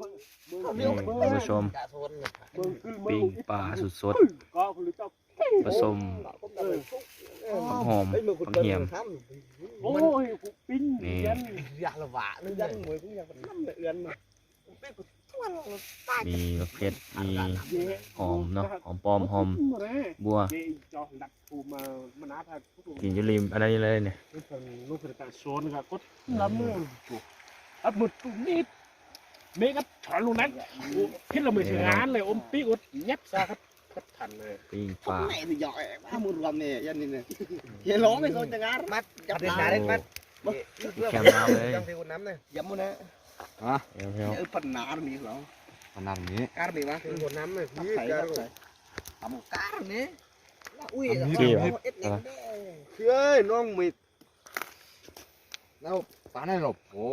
นี่ท่านผู้ชมปิ้งปลาสุดสดผสมผักหอมเหียมโอ้ยปิ้งนี่อยากละหวะนึกยันมวยพวกยังเป็นน้ำเอือนมามีมะเขือมีหอมเนาะหอมปลอมหอมบัวกถูมามานาทางทุกกินอยูริมอะไรเลยเนี่ยนี่เป็นลูกเป็นการโซนครับก็ล้ำมืออัดหมดตุ่มนิด เมกัดถอนลงนั้นพิษเราไม่ถึงงานเลยอมปีกดยัดซะครับก็ทันเลยปิ้งพปวกลาไหนนี่หยอกมามุนรวมเนี่ยยันนี่เนี่ยเฮียร้องไม่สนจังงานมัดจับหาได้มัดแคมน้ำเลยยังเทวน้ำเนี่ยยำมุนนะเดี๋ยวเดี๋ยวเออปัญหามีเหรอขนาดนี้การมีวะเทวน้ำเนี่ยพี่การทำการนี่อุ้ยเอ็ดเอ็ดเฮ้ยน้องมิดแล้วปลาได้หรอโอ้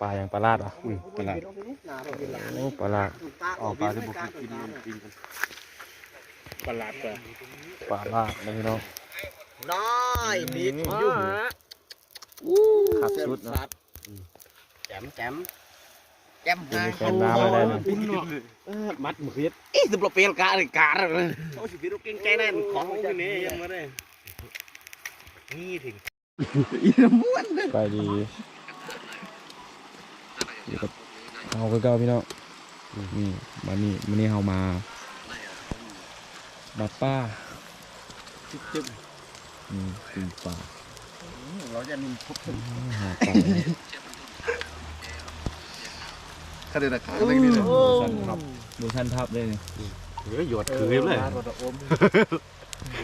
ปลาอย่างปลาลาดอะปลาโอ้ปลาลาดออกปลาที่บุกกินกินกันประหลาดกว่าปลาลาดนะพี่น้องน้อยมียุ่งขับชุดเนาะแจมแจมแจมกินแคมน้ำอะไรนะปุ้นเนาะมัดมืออีสปลเปลกาเลยกาเลยโอ้สิพี่รู้เก่งใจแน่ของพวกนี้ยังมาได้นี่ถึงไปดี อยู่กับเอาคือเก่าพี่น้องนี่มานี่มานี่เฮามาบัดป้าอืมปิ้งปลาเราจะนิ่มพบหาปลาข้าเดินขาเล็กนี่เลยสันทับดูสันทับเลยนี่เฮ้ยหยดคือเลย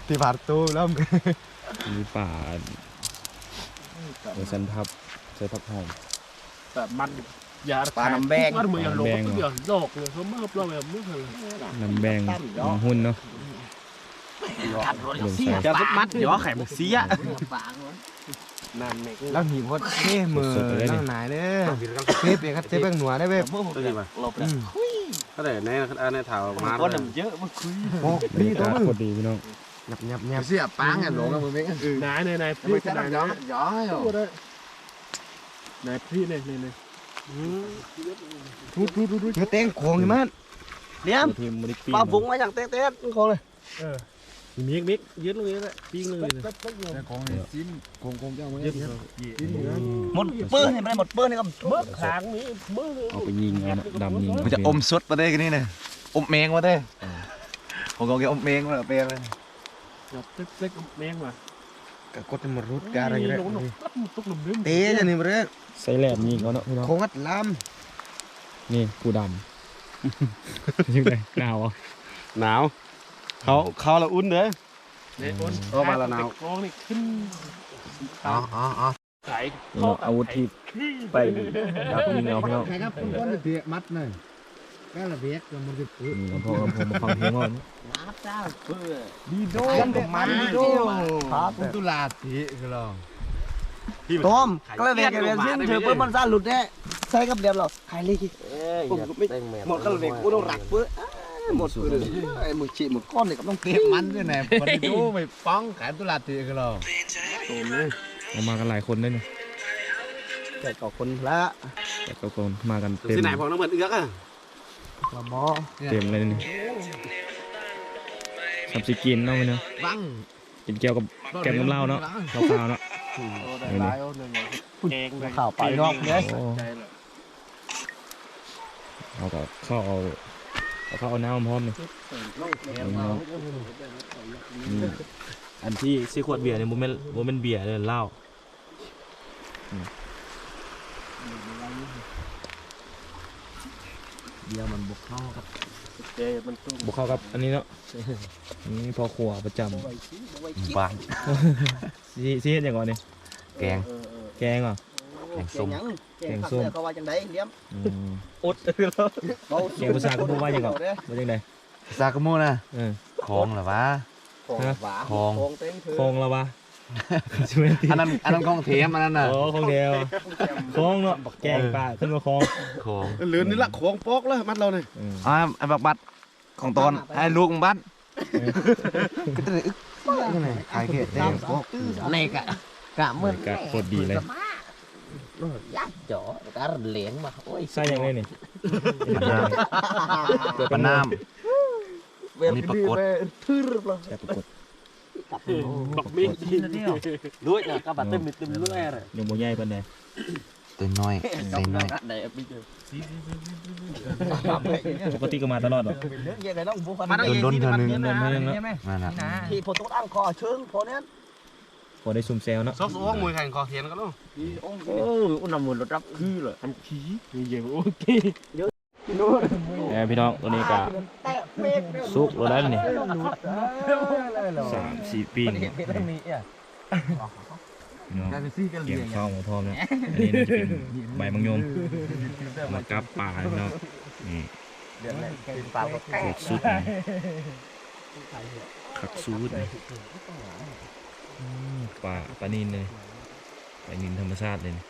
ที่ผ่านตู้แล้วมีป่าดูสันทับใช้ผักหอมแต่มัน ยาปลาน้ำแบงก็มืออย่างโลกก็เดียวโลกเลยเขาเมื่อเราแบบเมื่อเลยน้ำแบงน้ำหุ่นเนาะลงใส่จะมัดหยอไข่บุกเสียนานเมกแล้วหีบพดเท่มือนั่งไหนเด้อเท่เปียกเท่เปียกหนัวได้เว้ยก็ได้ในในแถวมาก้อนน้ำเยอะมันคุยโอ้ดีตัวมึงโคตรดีพี่น้องหยับหยับหยับเสียปังอะหลงกับมึงเองนายนายนายไม่พี่ใช่นายย้อนะย้อยหรอนาย พี่เนี่ยเนี่ยเนี่ยทุบทุบทุบทุบเต้งโค้งมันเลี้ยมทีมมนิปีปลาบุ้งมาอย่างเต๊ะๆคนเลยมิกมิกยืดลงนี้แหละปิ้งเลยโค้งจิ้มโค้งโค้งเจ้าไว้ยืดหมดเปื้อนเห็นไหมหมดเปื้อนนี่ก็เมื่อขางนี้เมื่อเอาไปยิงเอานะดำยิงมันจะอมสดมาได้กันนี่เนี่ยอมแมงมาได้ผมก็แกอมแมงมาเปียเลยแบบเล็กๆแมงว่ะ ก็กดมันรุดกันอะไรกันลงหนุกตุกหลุมนึงเตะจะนี่มาเลยใส่แหลมยิงเอาเนาะพี่น้องโค้งอัดลนี่กูดำยังไงหนาวอะหนาวเขาเขาละอุ่นเด้อเนี่ยคนเออมาละนาวกองนี่ขึ้นำอ๋ออ๋ออ๋อไก่นี่เนาะอาวุธที่ไปดักยิงเอาพี่น้องใครครับคุณก้อนเปียกมัดหน่อย ก็ระเบียกมันจะปื้นี่พอผมมาฟังเพลงก่อนดีโดมันดีโดครับตุลาสีคือเราต้มก็เลยเรียนสิ้นเธอเปิ้ลมันซ่าหลุดเนี่ยใส่กับเดียบเราใครเลยผมก็ไม่หมดก็เลยกูต้องรักเปื้อหมดเลยไอ้มือฉีดหมดก้อนนี่ก็ต้องเก็บมันด้วยนะมันดีโดไปป้องขายตุลาสีคือเราเอามากันหลายคนเลยเนี่ยแต่ก็คนละแต่ก็คนมากันเต็มที่ไหนพอน้ำเหมือนเอื้อกอะ ละมอเต็มเลยนี่สับสิกินเนาะพี่เนาะบังกินเกี่ยวกับแกงน้ำเหล้าเนาะเหล้าขาวเนาะแกงข่าวไปนอกเนี่ยโอ้เอากับข้าวเอาเอาข้าวเอาน้ำพร้อมนี่นี่อันที่ซีขวดเบียร์เนี่ยโมเมนโมเมนเบียร์เลยเหล้า เดียวมันบุกเข้าครับแกมันตุ้มบุกเข้ากับอันนี้เนาะนี่พอครัวประจบ้านำซีซีเห็นอย่างก่อนนี่แกง แกงเหรอแกงส้ม แกงส้มเขาว่าจังไดเลี้ยมอืมอดเลยแล้วแกงภาษาก็พูดว่าอย่างก่อนว่าจังไดซากโมนะเออของเหรอวะของหวานของเต็มเธอคลองแล้ววะใช่ไหมที่ อันนั้นอันนั้นของเทียมอันนั้นน่ะโอ้คลองเดียวคลองเนาะแกงปลาขึ้นมาคลองของลืนนี่ละของปอกแล้วมัดเราเนี่ยอืมอ่าไอ้บักบัดของตอนไอ้ลูกบัดก็จะอึกยังไงขายเขตได้พวกในกะกะเมื่อก็โคตรดีเลยยัดจ่อการเหลียงมาโอ้ยใส่ยังไงนี่ปลาน้เวลาปรากฏทื่อเลยแค่ปรากฏ บักมีดด้วยนะก็บัดเต็มมิดเต็มเลื่อยเลยยังบ่ใหญ่ปานใดำตัวน้อยตัวน้อยได้ไปเจอปกติก็มาตลอดหรอกเรื่องยังไงต้องบุกโดนโดนเธอนึงเดินเพิ่งเนาะนั่นแหละที่พอต้องอ้างคอเชิงพอเนี้ยพอได้ซุ่มแซวเนาะซบอ้วงมวยแข่งคอเขียนกันลูกโอ้อุณหภูมิระดับคือเลยทำขี้นี่ยังโอเค แหมพี่น้องตัวนี้ก็แต่เป๊กสุกแล้วนี่สามสี่ปีนเรื่องนี้อะเนาะเก็บข้าวหมูทอมนะอันนี้น่าจะเป็นใบมังยมเอามากับปลาเนาะนี่เดือนแรกเป็นปลาก็แก่โคตรสุดนี่คักสูดนี่อืมปลาปลานินเลยปลานินธรรมชาติเลยนี่ผมแม่นนะ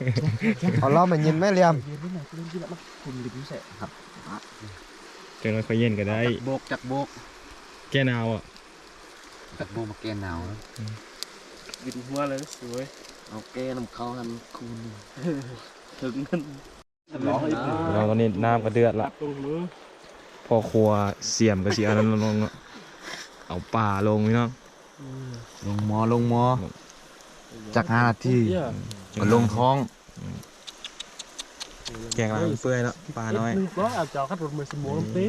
ล้องปลาแล้วมันไหนเยี่ยมเอากูกูมึงกูมึงเสียใจเลยขาเกี่ยวส้มปล่อยเนาะปล่อยส้มปล่อยปล่อยลงใส่หม้อแล้วล่ะปล่อยลงเซมอลแล้วใส่สุดท้ายผมใส่ยำสิริกินเลยอืมแกมสิลงท้องเหรอเหล้าติเอาเล่ามายินแม่เลียมคุณลิมเสร็จครับจนค่อยเย็นก็ได้โบกจากโบกแก้หนาวอะจากโบกมาแกนหนาวบินหัวเลยสวยเอาแกน้ำเขาหันคุณถึงเงินเราตอนนี้น้ำก็เดือดละตรงมือพอครัวเสียมก็สิเอันนั้นลงเนาะเอาป่าลงพี่น้องลงหมอลงหมอ จากห้านาทีเหี้ยก็ลงท้องแกงล้างเปื่อยแล้วปลาน้อยนึงก็อาจจะขัดรถมือสมองตี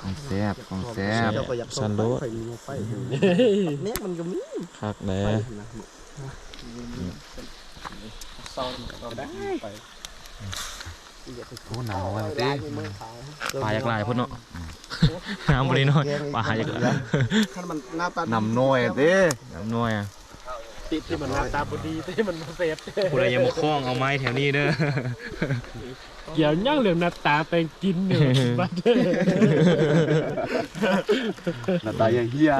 ของแซ่บของแซ่บสันโลดเนี่ยมันก็มีคักแหน่ซอนก็ได้โอ้หนาวมันดิปลาอยากหลายพุ่นเนาะน้ำบริน้อยปลาอยากหลายถ้ามันหน้าตานำน้อยเด้น้ำน้อยอะ ติดที่มันหน้าตาบดีที่มันเสพผู้ใดยังมาคล้องเอาไม้แถวนี้เด้อเกี่ยวย่างเหลืองหน้าตาแปลงกินเนี่ยบัดเด้อหน้าตาอย่างเฮีย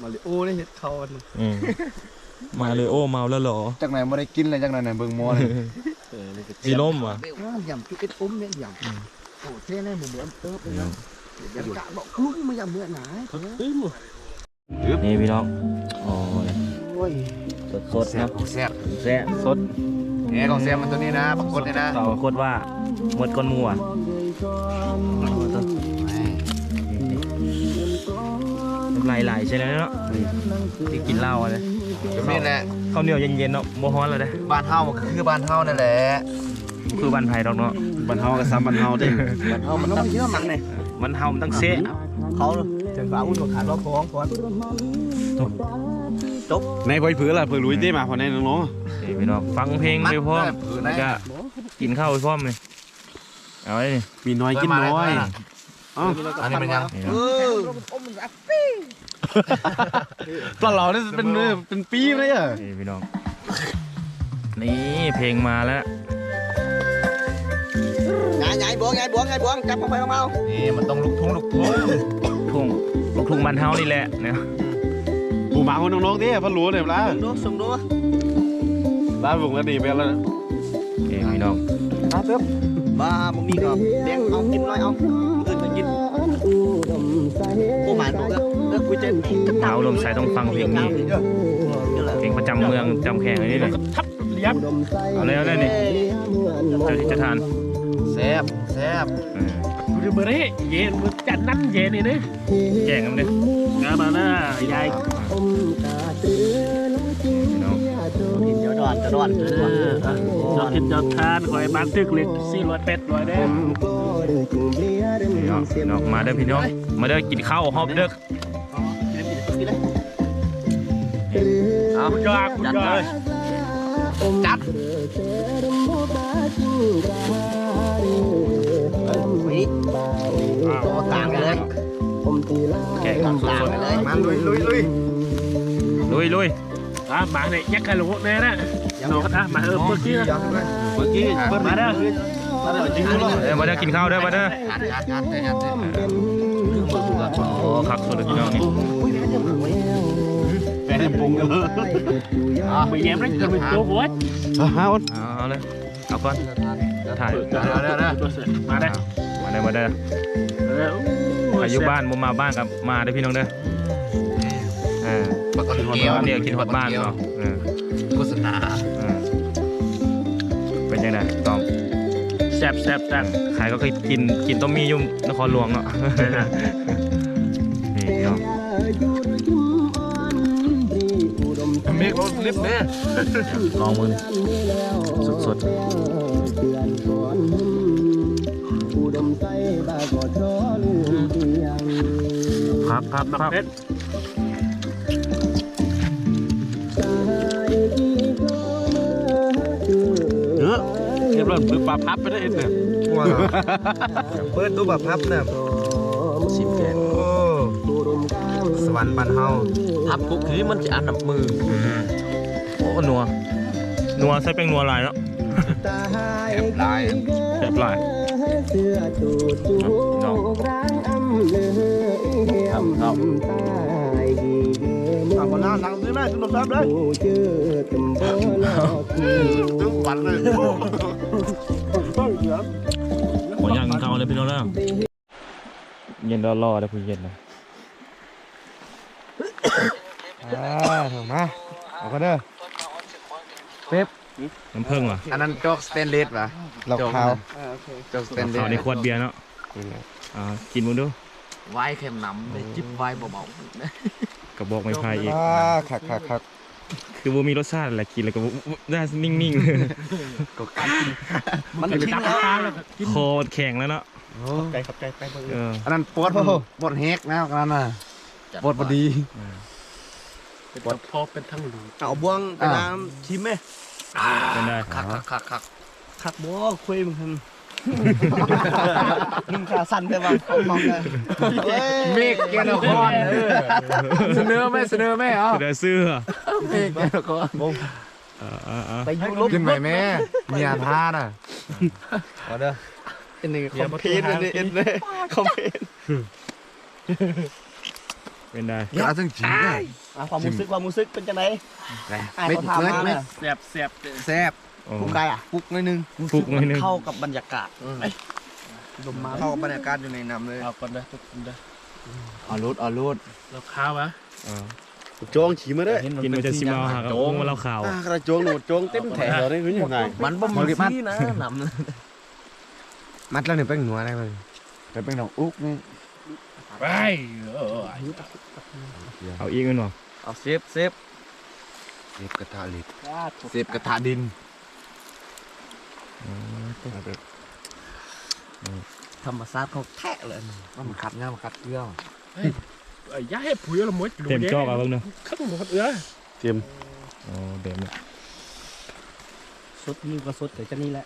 มาริโอ้ได้เห็ดเขาอืมมาเลยโอ้เมาแล้วเหรอจากไหนไม่ได้กินเลยจากไหนไหนเบิ่งหมอเลยสีล่มว่ะยำจุกเอ็ดอุ้มเนี่ยยำโอ้เท่แน่หมูเหมือนเติบเลยนะยำกะบอกคลุ้มไม่ยำเมื่อไหนเฮ้ยหมดนี่พี่น้องโอ้ยโอ้ ยสดสดแซ่บของแซ่บแซ่สดแหน่ของแซ่บมันตัวนี้นะปรากฏเนี่ยนะต่อโคตรว่าหมดก้อนหมูอะน้ำลายไหลใช่แล้วเนาะที่กินเหล้าอะนะก็นี่แหละข้าวเหนียวเย็นๆเนาะโมฮ้อนเลยนะบ้านเฮามันคือบ้านเฮานั่นแหละคือบ้านไผ่ดอกเนาะบันเฮากับซ้ำบันเฮาเด้เอามันต้องคิดว่ามันเนี่ยมันเฮามันตั้งเซะเขา จะฝาอุ้นขาดรอบท้องก่อนในพอยเผือล่ะเผือลุยได้มาพอในน้องนี่พี่น้องฟังเพลงไปพร้อมผืนแล้วนะก็กินข้าวไปพร้อมเลยเอาไว้นี่ๆมีน้อยกินน้อยอ๋ออันนี้มันยังนี่เอเนาะอตอนเราเนี่ยเป็นเป็นปีเลยอะนี่พี่น้องนี่เพลงมาแล้วไงไงบวงไงบวงไงบวงจับเข้าไปเมานี่มันต้องลุกทุ่งลุกทุ่งทุ่งลูกทุ่ง บ้านเฮานี่แหละเนี่ยปูหมาคนน้องๆเด้พันรู้เลยปะส่งดูส่งดูร้านบุกแล้วหนีไปแล้วเองพี่น้องมาเติมมามึงมีก็แดงเอากินน้อยเอาอื่นก็กินกูหมายบอกแล้วแล้วกูจะเอาลมใส่ต้องฟังเพลงนี้เพลงประจำเมืองจำแข่งอันนี้เลยทับเลี้ยบเอาเลยเอาเลยนี่เจ้าที่เจะทานแซ่บแซ่บเออกูจะเบอร์เฮ้เย็นมึงจัดนั่นเย็นนี่นะแจ้งกันเลยงานมาหน้ายายพี่น้องเดี๋ยวดอนจะดอนจอดทิพจอดทานคอยบ้านตึกเล็กสี่ร้อยเป็ดร้อยเด้พี่น้องพี่น้องมาเด้อพี่น้อง มาเด้อกินข้าวฮอบเด้อคุณยาคุณยาจัด ลยมาลุยลุยลุยๆลุยลุยอะมาเนี่ยยักษ์กันหลงแน่นะน้องก็อะมาเออเมื่อกี้นะเมื่อกี้เปิ้ลมาเด้อเอ้ยมาเด้อกินข้าวเด้อมาเด้ออัดอัดอัดอัดอัดโอ้คักสุดเลยพี่น้องนี่แม่ปรุงเลยไปแย้มนั่นเกินไปตัวหัวฮะอ้นเอาเลยเอาก่อนถ่ายเดี๋ยวเดี๋ยวเดี๋ยวมาได้มาเด้อมาเด้อเออใครอยู่บ้านบ่มาบ้านกับมาเด้อพี่น้องเด้อเออปกติฮอดเกี่ยวบ้านเนี่ยกินฮอดบ้านเนาะเออโฆษณาเออเป็นยังไงตอมแซ่บแซ่บแซ่บใครก็เคยกินกินต้มมีอยู่นครหลวงเนาะนี่พี่น้องเมฆรถลิฟต์เนี่ยลองมือสดสดๆครับครั เรียบร้อยมือปลาพับไปได้เองเนี่ยว้าวเปิดตู้แบบพับเนี่ยชิมแกโอ้สวรรค์บ้านเฮาทับคุกนี้มันจะอันดับมือโอ้นัวนัวใส่เป็นนัวลายเนาะแอบลายแบบลายน้อง ครับครับเอาคนหน้าสั่งซื้อแม่ซื้อนมซับเลยตึ้งปันเลยขออย่างกินข้าวเลยพี่น้องเด้อเย็นรอๆเด้อพี่เย็นนะอ่าถูกมาเอาก็เด้อน้ำผึ้งเหรออันนั้นโจกสเตนเลสป่ะเราขาวโจกสเตนเลข้าวสในขวดเบียร์เนาะอ่ากินมึงดูไวเค็มน้ำเลยจิบไวเบา กระบอกไม้พายอีก อ่าคักคักคักคือว่ามีรสชาติอะไรกินแล้วก็บ่ได้นิ่งๆเลยมันไปทิ้งตักแล้วข้าวแล้วก็กินคอมันแข็งแล้วเนาะใจขับใจไปเบิ่งเอออันนั้นปวดปวดเฮกนะกันนั้นน่ะๆปวดพอดีเป็นตะพอเป็นทั้งหลูเอาบวงไปน้ำชิมไหมเป็นได้คักคักคักคักคักบ่คุยมึงทั นนุ่งขาสั้นได้บ้างเขามองเลยเมฆแกนครเออเสนอไหมเสนอไหมเอ้าเดี๋ยวซื้อเมฆแกนครเออเออเออไปยุลบกินไหมแม่เมียพาน่ะเอาเด้ออันนี้คอมเพลนอันนี้เอ็นเลยคอมเพลนเป็นได้กาซึ่งจีนเลยอะความรู้สึกความรู้สึกเป็นจังไดไอ้ไม่เขาถามไม่มาไม่น่ะแซ่บแซ่บแซ่บ โอ้ผู้กายอะปุกหน่อยนึงฟุกหน่อยนึง เข้ากับบรรยากาศลมมาเข้ากับบรรยากาศอยู่ในน้ำเลยเอาก่อนนะทุกคนนะเอารูดเอารูดเราข้าววะเออโจงฉีมาได้กินมันจะซิมเอาหากับโอ้มาเล่าข่าวอ่ากระโจงหนูโจงเต็มแถวเลยคุณยังไงมันบ่มีซีนะน้ำมัดแล้วเนี่ยเป็นหนัวได้เลยแต่เป็นหนังอุ๊กนี่ไปเออเอาอีกมั้ยหนอเอาเซฟเซฟเล็บกระทะเหล็กเซฟกระทะดิน ธรรมชาติเขาแทะเลยมันขัดง่ายมันขัดเกลือไอ้ย่าให้ปุ๋ยละมดเต็มจอกเอาเบิ่งเนาะข้างหมดเออเตรียมโอ้เต็มเลยสดนี่ก็สดแต่จะนี่แหละ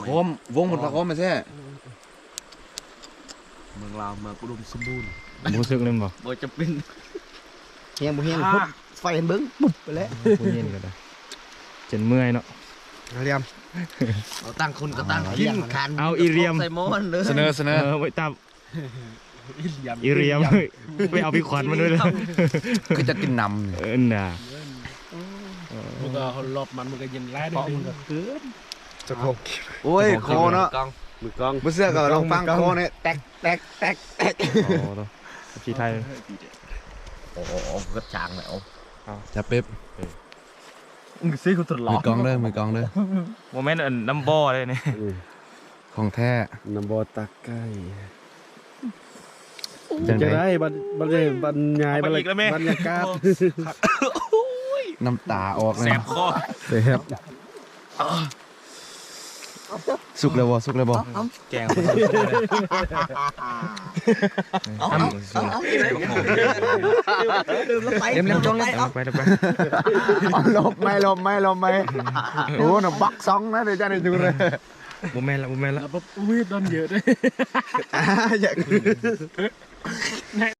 โคมวงหมดปะโคมมาใช่เมืองลาวเมืองอุดมสมบูรณ์รู้สึกเลยบ่บ่จะเป็นเฮียงบ่เฮียงพุดไฟเบิ้งปุ๊บไปแล้วผู้เย็นก็ได้จนเมื่อยเนาะ เรียม เราตั้งคนก็ตั้งกินคันเอาอีเรียม ใส่หม้อนเลยเสนอเสนเอออไว้ตามอีเหลี่ยมอีเรียมไปเอาพี่ขวัญมาด้วยเลยก็จะกินนเออน่ะมึงก็รอบมันมึงก็เย็นไล่ได้มึงก็เกินจะำโอ้ยโคเนาะกองมือกองเมื่อเสื้อก็ลองฟังโคเนี่ยแตกแตกแตกแตกโอ้ตัวพี่ไทยโอ้โหกระจางเลยโอ้จะเป๊ป มึงซื้อกูตลอมืดอกองเด้อมือกองเด้อโมเมนต์อันน้ำบ่อเลยนี่ของแท้น้ำบอตะไก่จะได้บรรบรรยบรรยายบรรยบรรยากาศน้ำตาออกเลยแสบคอเสียบ สุกเลยบ่สุกเลยบ่แกงมันสุดเลยเอาเอาเอาดื่มแล้วไปเล่มเล่มจงเลยเอาไปไปลบไม่ลบไม่ลบไม่โอ้หนูบักซองนะเดี๋ยวจะได้ดูเลยโมเมนต์ละโมเมนต์ละแล้วปุ๊บอุ้ยโดนเยอะด้วยอยาก